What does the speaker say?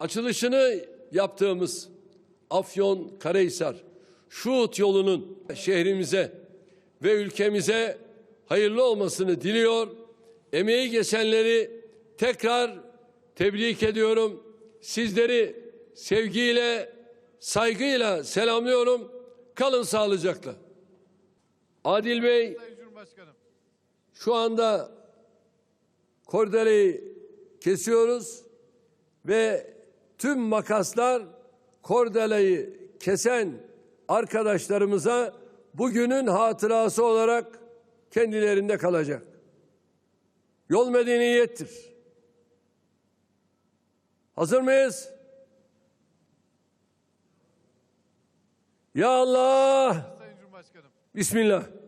açılışını yaptığımız Afyon Karahisar Şuhut yolunun şehrimize ve ülkemize hayırlı olmasını diliyor. Emeği geçenleri tekrar tebrik ediyorum. Sizleri sevgiyle, saygıyla selamlıyorum. Kalın sağlıcakla. Adil Bey şu anda kordeleyi kesiyoruz ve tüm makaslar kordeleyi kesen arkadaşlarımıza bugünün hatırası olarak kendilerinde kalacak. Yol medeniyettir. Hazır mıyız? Ya Allah! Sayın Cumhurbaşkanım. Bismillah.